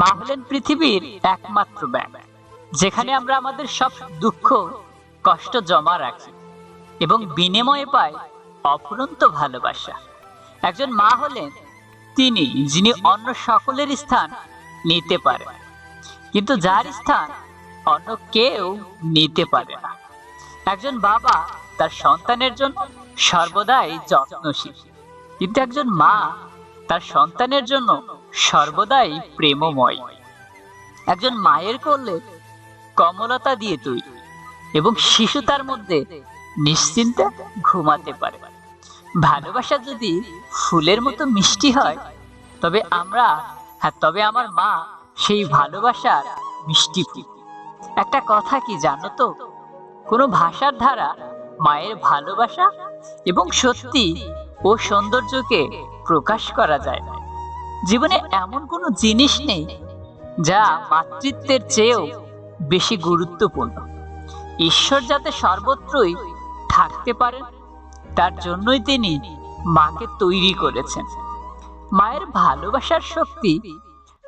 মা হলেন পৃথিবীর একমাত্র ব্যাগ, যেখানে আমরা আমাদের সব দুঃখ, কষ্ট জমা রাখি এবং বিনিময়ে পাই অফুরন্ত ভালোবাসা। একজন মা হলেন তিনি, যিনি অন্য সকলের স্থান নিতে পারেন, কিন্তু যার স্থান অন্য কেউ নিতে পারে না। একজন বাবা তার সন্তানের জন্য সর্বদাই যত্নশীল, কিন্তু একজন মা তার সন্তানের জন্য সর্বদাই প্রেমময়। একজন মায়ের করলে কমলতা দিয়ে তৈরি এবং শিশু তার মধ্যে নিশ্চিন্তে ঘুমাতে পারে। ভালোবাসা যদি ফুলের মতো মিষ্টি হয়, তবে আমরা হ্যাঁ তবে আমার মা সেই ভালোবাসার মিষ্টি ফুল। একটা কথা কি জানো তো? কোনো ভাষার ধারা মায়ের ভালোবাসা এবং সত্যি ও সৌন্দর্যকে প্রকাশ করা যায় না। জীবনে এমন কোনো জিনিস নেই যা মাতৃত্বের চেয়েও বেশি গুরুত্বপূর্ণ। ঈশ্বর যাতে সর্বত্রই থাকতে পারেন, তার জন্যই তিনি মাকে তৈরি করেছেন। মায়ের ভালোবাসার শক্তি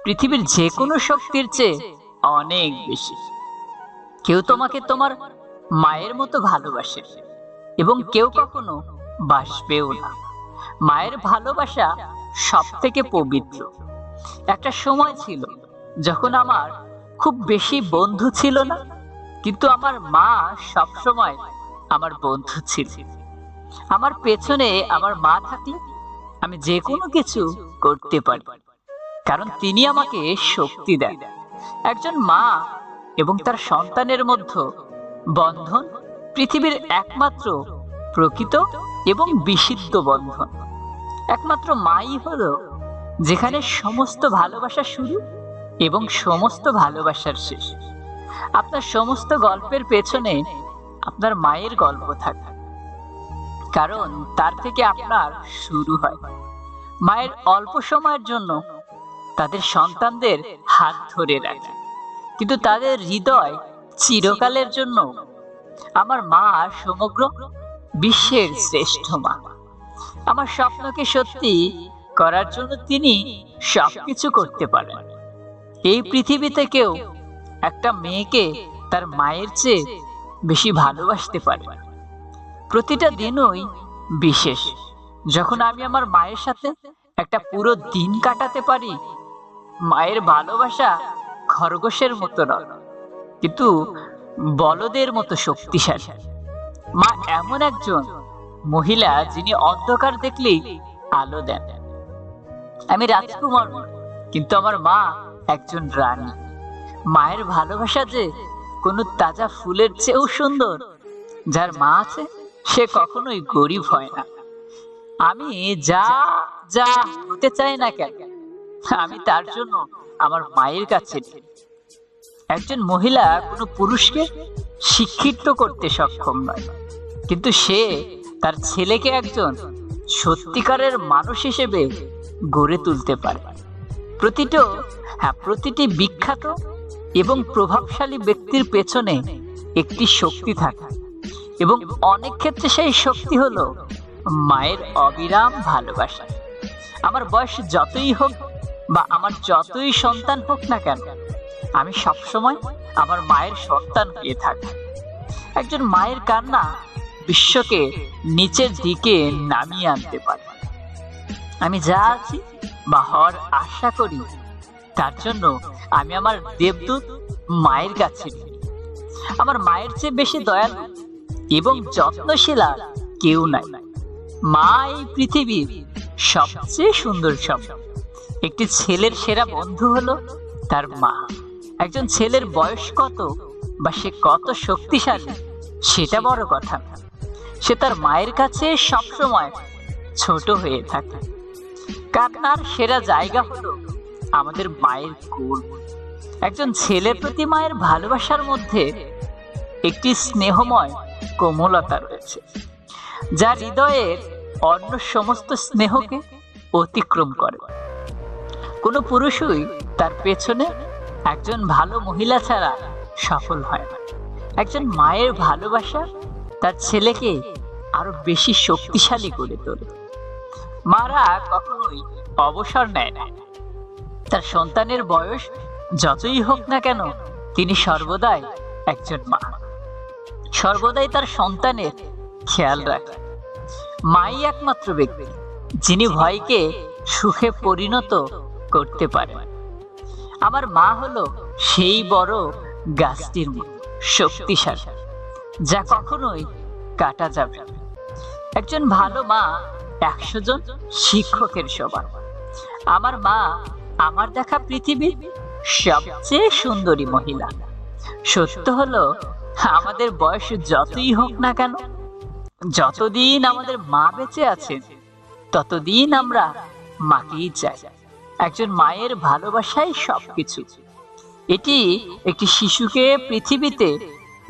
পৃথিবীর যে কোনো শক্তির চেয়ে অনেক বেশি। কেউ তোমাকে তোমার মায়ের মতো ভালোবাসে এবং কেউ কখনো বাসবেও না। মায়ের ভালোবাসা সব থেকে পবিত্র। একটা সময় ছিল যখন আমার খুব বেশি বন্ধু ছিল না, কিন্তু আমার মা সব সময় আমার বন্ধু ছিল। আমার পেছনে আমার মা থাকলে আমি যে কোনো কিছু করতে পারি, কারণ তিনি আমাকে শক্তি দেন। একজন মা এবং তার সন্তানের মধ্যে বন্ধন পৃথিবীর একমাত্র প্রকৃত এবং বিশুদ্ধ বন্ধন। একমাত্র মাই হলো যেখানে সমস্ত ভালোবাসা শুরু এবং সমস্ত ভালোবাসার শেষ। আপনার সমস্ত গল্পের পেছনে আপনার মায়ের গল্প থাকে। কারণ তার থেকে আপনার শুরু হয়। মায়ের অল্প সময়ের জন্য তাদের সন্তানদের হাত ধরে রাখে। কিন্তু তাদের হৃদয় চিরকালের জন্য আমার মা সমগ্র বিশ্বের শ্রেষ্ঠ মা। আমার স্বপ্নকে সত্যি করার জন্য তিনি সবকিছু করতে পারেন। এই পৃথিবীতে কেউ একটা মেয়েকে তার মায়ের চেয়ে বেশি ভালোবাসতে পারে। প্রতিটা দিনই বিশেষ। যখন আমি আমার মায়ের সাথে একটা পুরো দিন কাটাতে পারি, মায়ের ভালোবাসা খরগোশের মতো নয়, কিন্তু বলদের মতো শক্তিশালী। মা এমন একজন মহিলা যিনি অন্ধকার দেখলেই আলো দেন। আমি রাজকুমার, কিন্তু আমার মা একজন রানী। মায়ের ভালোবাসা যে কোনো তাজা ফুলের চেয়েও সুন্দর, যার মা আছে, সে কখনোই গরিব হয় না। আমি যা যা হতে চাই না কেন, আমি তার জন্য আমার মায়ের কাছে একজন মহিলা কোনো পুরুষকে শিক্ষিত করতে সক্ষম নয়, কিন্তু সে তার ছেলেকে একজন সত্যিকারের মানুষ হিসেবে গড়ে তুলতে পারে। প্রতিটা হ্যাঁ প্রতিটি বিখ্যাত এবং প্রভাবশালী ব্যক্তির পেছনে একটি শক্তি থাকে এবং অনেক ক্ষেত্রে সেই শক্তি হলো মায়ের অবিরাম ভালোবাসা। আমার বয়স যতই হোক বা আমার যতই সন্তান হোক না কেন, আমি সবসময় আমার মায়ের সন্তান হয়ে থাকি। একজন মায়ের কান্না বিশ্বকে নিচের দিকে নামিয়ে আনতে পারে। আমি যা আছি বা হওয়ার আশা করি, তার জন্য আমি আমার দেবদূত মায়ের কাছে আমার মায়ের চেয়ে বেশি দয়ালু এবং যত্নশীলা কেউ নাই। মা এই পৃথিবীর সবচেয়ে সুন্দর শব্দ একটি ছেলের সেরা বন্ধু হলো তার মা। একজন ছেলের বয়স কত বা সে কত শক্তিশালী, সেটা বড় কথা। না। সে তার মায়ের কাছে সবসময় ছোট হয়ে থাকে। কান্নার সেরা জায়গা হলো আমাদের মায়ের কোল। একজন ছেলের প্রতি মায়ের ভালোবাসার মধ্যে একটি স্নেহময় কোমলতা রয়েছে, যা হৃদয়ের অন্য সমস্ত স্নেহকে অতিক্রম করে। কোনো পুরুষই তার পেছনে একজন ভালো মহিলা ছাড়া সফল হয় না। একজন মায়ের ভালোবাসা তার ছেলেকে আরও বেশি শক্তিশালী করে তোলে। মারা কখনোই অবসর নেয় না। তার সন্তানের বয়স যতই হোক না কেন, তিনি সর্বদাই একজন মা। সর্বদাই তার সন্তানের খেয়াল রাখেন মাই একমাত্র ব্যক্তি, যিনি ভয়কে সুখে পরিণত করতে পারেন আমার মা হলো সেই বড় গাছটির শক্তিশালী। যা কখনোই কাটা যাবে। একজন ভালো মা একশো জন শিক্ষকের সমান। আমার মা আমার দেখা পৃথিবীর সবচেয়ে সুন্দরী মহিলা। সত্য হলো, আমাদের বয়স যতই হোক না কেন, যতদিন আমাদের মা বেঁচে আছেন, ততদিন আমরা মাকেই চাই। একজন মায়ের ভালোবাসাই সবকিছু। এটি একটি শিশুকে পৃথিবীতে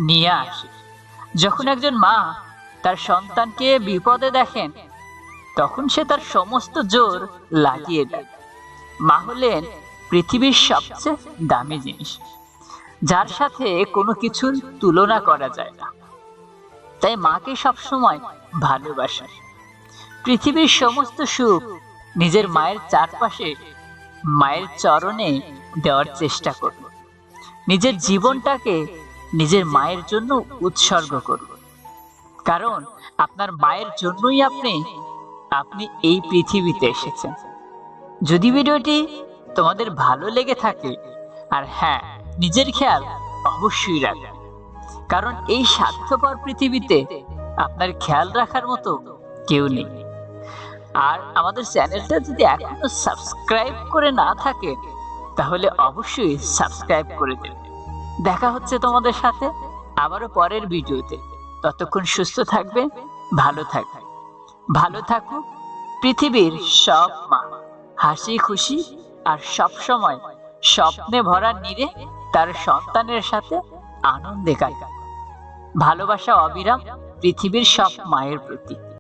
নিয়ে আসে। যখন একজন মা তার সন্তানকে বিপদে দেখেন, তখন সে তার সমস্ত জোর লাগিয়ে দেয়। মা হলেন পৃথিবীর সবচেয়ে দামি জিনিস, যার সাথে কোনো কিছুর তুলনা করা যায় না। তাই মাকে সবসময় ভালোবাসা পৃথিবীর সমস্ত সুখ নিজের মায়ের চারপাশে, মায়ের চরণে দেওয়ার চেষ্টা করব নিজের জীবনটাকে নিজের মায়ের জন্য উৎসর্গ করব কারণ আপনার মায়ের জন্যই আপনি আপনি এই পৃথিবীতে এসেছেন। যদি ভিডিওটি তোমাদের ভালো লেগে থাকে, আর হ্যাঁ নিজের খেয়াল অবশ্যই রাখবেন। কারণ এই স্বার্থপর পৃথিবীতে আপনার খেয়াল রাখার মতো কেউ নেই। আর আমাদের চ্যানেলটা যদি এখনও সাবস্ক্রাইব করে না থাকে, তাহলে অবশ্যই সাবস্ক্রাইব করে দেবে দেখা হচ্ছে তোমাদের সাথে আবারও পরের ভিডিওতে। ততক্ষণ সুস্থ থাকবে, ভালো থাকবে। ভালো থাকুক পৃথিবীর সব মা। হাসি খুশি আর সব সময় স্বপ্নে ভরা নিরে তার সন্তানের সাথে আনন্দে কাটায় ভালোবাসা অবিরাম পৃথিবীর সব মায়ের প্রতি।